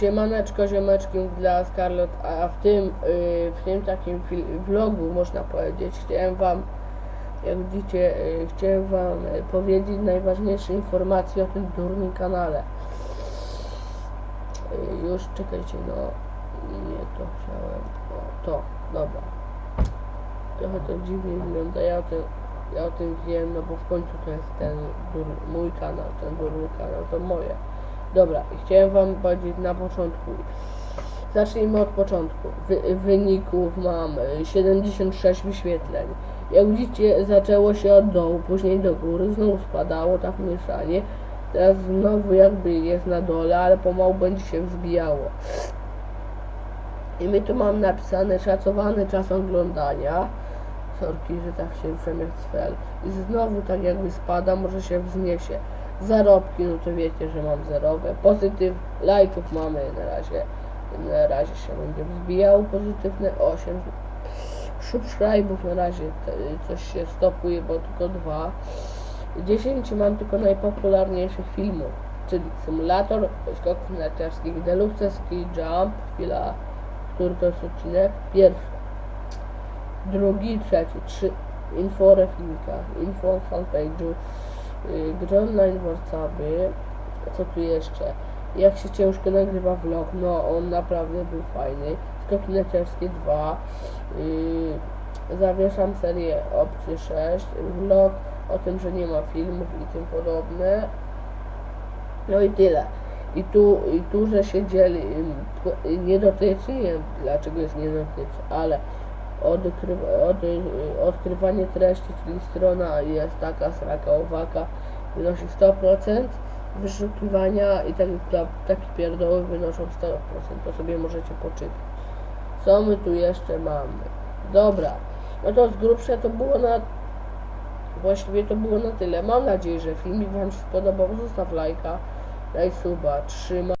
Siemaneczko, ziomeczki dla Scarlett, a w tym, yy, w tym takim vlogu, można powiedzieć, chciałem wam, jak widzicie, yy, chciałem wam yy, powiedzieć najważniejsze informacje o tym durnym kanale. Yy, już czekajcie, no, nie to chciałem, to, dobra. Trochę to dziwnie wygląda, ja o tym, ja o tym wiem, no bo w końcu to jest ten dur, mój kanał, ten durny kanał, to moje. Dobra, chciałem wam powiedzieć na początku. Zacznijmy od początku. Wy, wyników mam y, 76 wyświetleń. Jak widzicie, zaczęło się od dołu, później do góry, znowu spadało, tak mieszanie. Teraz znowu jakby jest na dole, ale pomału będzie się wzbijało. I my tu mam napisane szacowany czas oglądania. Sorki, że tak się cfel. I znowu tak jakby spada, może się wzniesie. Zarobki, no to wiecie, że mam zerowe. Pozytyw, lajków mamy na razie. Na razie się będzie wzbijał. Pozytywne 8. Subscribe'ów na razie coś się stopuje, bo tylko dwa. 10 mam tylko najpopularniejszych filmów, czyli Symulator, Skoków narciarskich, Deluxe Ski Jump, chwila, który to jest odcinek, pierwszy, drugi, trzeci, trzy, info o refilmikach, info fanpage'u, gry online Warcaby, co tu jeszcze, jak się ciężko nagrywa vlog, no on naprawdę był fajny, Skoki narciarskie 2, yy, zawieszam serię opcję 6, vlog o tym, że nie ma filmów i tym podobne. No i tyle. I tu, i tu że się dzieli, tw- nie dotyczy, nie wiem dlaczego jest nie dotyczy, ale od, y, odkrywanie treści, czyli strona jest taka, sraka, owaka, wynosi 100%, wyszukiwania i taki, taki pierdoły wynoszą 100%, to sobie możecie poczytać. Co my tu jeszcze mamy? Dobra, no to z grubsza to było na Właściwie to było na tyle. Mam nadzieję, że filmik Wam się spodobał. Zostaw lajka, daj suba, trzymaj.